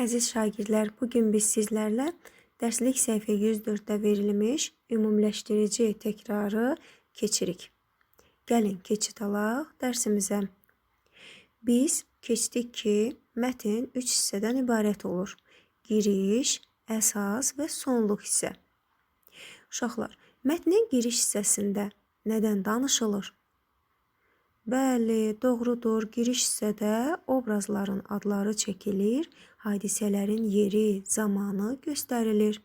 Əziz şagirdlər, bu gün biz sizlərlə dərslik səhifə 104-də verilmiş ümumiləşdirici təkrarı keçirik. Gəlin keçid alaq dərsimizə. Biz keçdik ki, mətn 3 hissədən ibarət olur. Giriş, əsas və sonluq hissə. Uşaqlar, mətnin giriş hissəsində nədən danışılır? Bəli, doğrudur. Giriş hissədə obrazların adları çəkilir, hadisələrin yeri, zamanı göstərilir.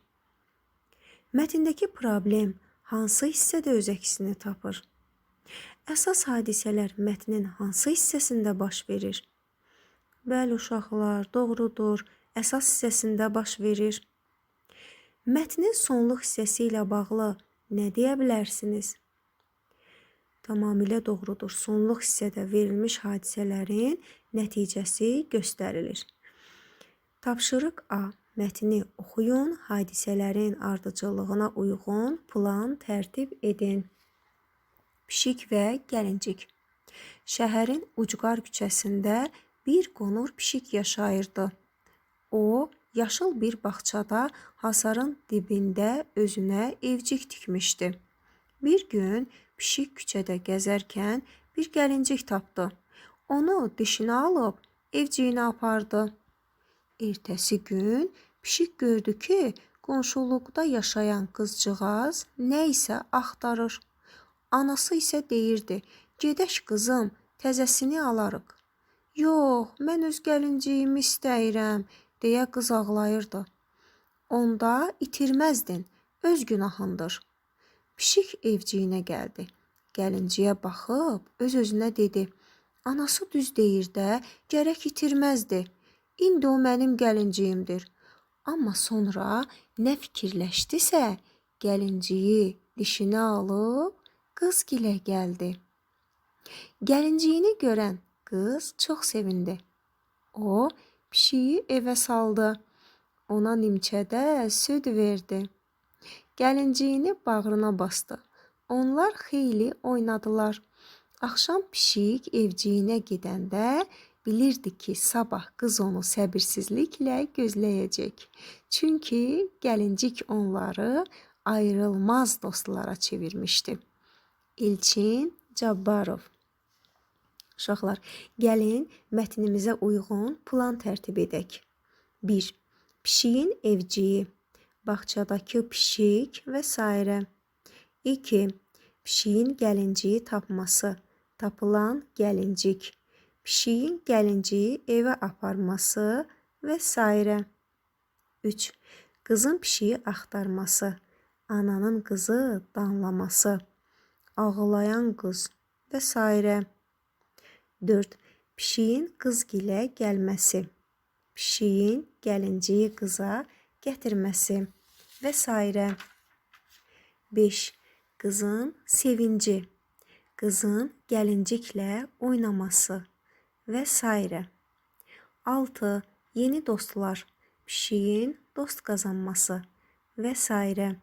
Mətndəki problem hansı hissədə öz əksini tapır? Əsas hadisələr mətnin hansı hissəsində baş verir? Bəli, uşaqlar, doğrudur. Əsas hissəsində baş verir. Mətnin sonluq hissəsi ilə bağlı nə deyə bilərsiniz? Tamamilə doğrudur. Sonluq hissədə verilmiş hadisələrin nəticəsi göstərilir. Tapşırıq A. Mətni oxuyun, hadisələrin ardıcıllığına uyğun plan tərtib edin. Pişik və gəlincik. Şəhərin ucqar küçəsində bir qonur pişik yaşayırdı. O, yaşıl bir bağçada hasarın dibində özünə evcik tikmişdi. Bir gün pişik küçədə gəzərkən bir gəlincik tapdı. Onu dişinə alıb evciyinə apardı. Ertəsi gün pişik gördü ki, qonşuluqda yaşayan qızcığaz nə isə axtarır. Anası isə deyirdi: "Gedək qızım, təzəsini alarıq." "Yox, mən öz gəlinciyimi istəyirəm." deyə qız ağlayırdı. "Onda itirməzdin, öz günahındır." Pişik evciyinə gəldi. Gəlinciyə baxıb öz-özünə dedi: "Anası düz deyir də, gərək itirməzdi. İndi o mənim gəlinciyimdir." Amma sonra nə fikirləşdisə, gəlinciyi dişinə alıb qızgilə gəldi. Gəlinciyini görən qız çox sevindi. O, pişiyi evə saldı. Ona nimçədə süd verdi. Gəlinciyini bağrına bastı. Onlar xeyli oynadılar. Axşam pişik evciyinə gedəndə bilirdi ki, sabah qız onu səbirsizliklə gözləyəcək. Çünki gəlincik onları ayrılmaz dostlara çevirmişdi. İlçin Cabbarov Uşaqlar, gəlin mətnimizə uyğun plan tərtib edək. 1. Pişiyin evciyi, bağçadakı pişik s. 2. Pişiyin gəlinciyi tapması, tapılan gəlincik, pişiyin gəlinciyi evə aparması s. 3. Qızın pişiyi axtarması, ananın qızı danlaması, ağlayan qız s. 4. Pişiyin qızgilə gəlməsi, pişiyin gəlinciyi qıza gətirməsi s. 5. Qızın sevinci, qızın gəlinciklə oynaması s. 6. Yeni dostlar, pişiyin dost qazanması s.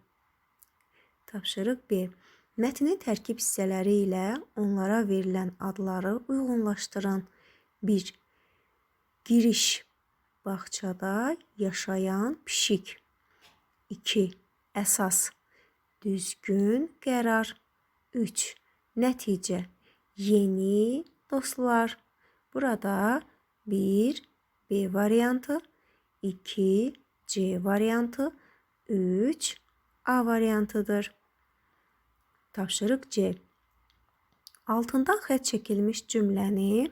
Tapşırıq 1. Mətnin tərkib hissələri ilə onlara verilən adları uyğunlaşdırın. 1. Giriş bağçada yaşayan pişik. 2. Əsas düzgün qərar. 3. Nəticə yeni dostlar. Burada 1 B variantı, 2 C variantı, 3 A variantıdır. Tapşırıq C. Altından xətt çəkilmiş cümləni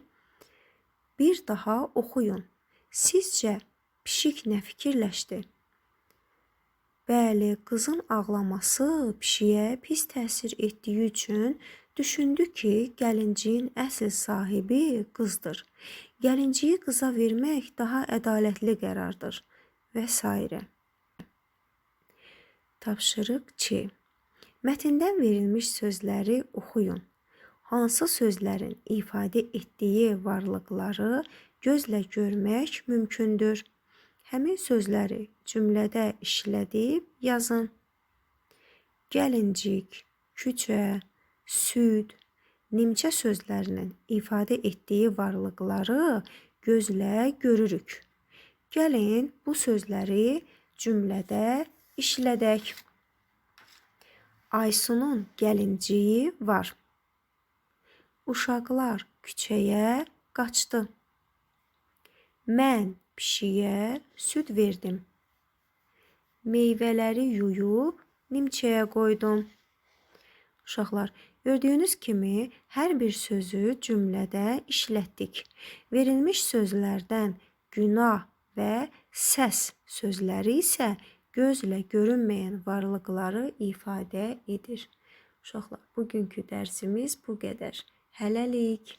bir daha oxuyun. Sizcə pişik nə fikirləşdi? Bəli, qızın ağlaması pişiyə pis təsir etdiyi üçün düşündü ki, gəlinciyin əsl sahibi qızdır. Gəlinciyi qıza vermək daha ədalətli qərardır və s. Tapşırıq 2. Mətndən verilmiş sözləri oxuyun. Hansı sözlərin ifadə etdiyi varlıqları gözlə görmək mümkündür? Həmin sözləri cümlədə işlədib yazın. Gəlincik, küçə, süd, nimçə sözlərinin ifadə etdiyi varlıqları gözlə görürük. Gəlin bu sözləri cümlədə işlədək. Aysunun gəlinciyi var. Uşaqlar küçəyə qaçdı. Mən pişiyə süd verdim. Meyvələri yuyub nimçəyə qoydum. Uşaqlar, gördüyünüz kimi hər bir sözü cümlədə işlətdik. Verilmiş sözlərdən günah və səs sözləri isə gözlə görünməyən varlıqları ifadə edir. Uşaqlar, bugünkü dərsimiz bu qədər. Hələlik.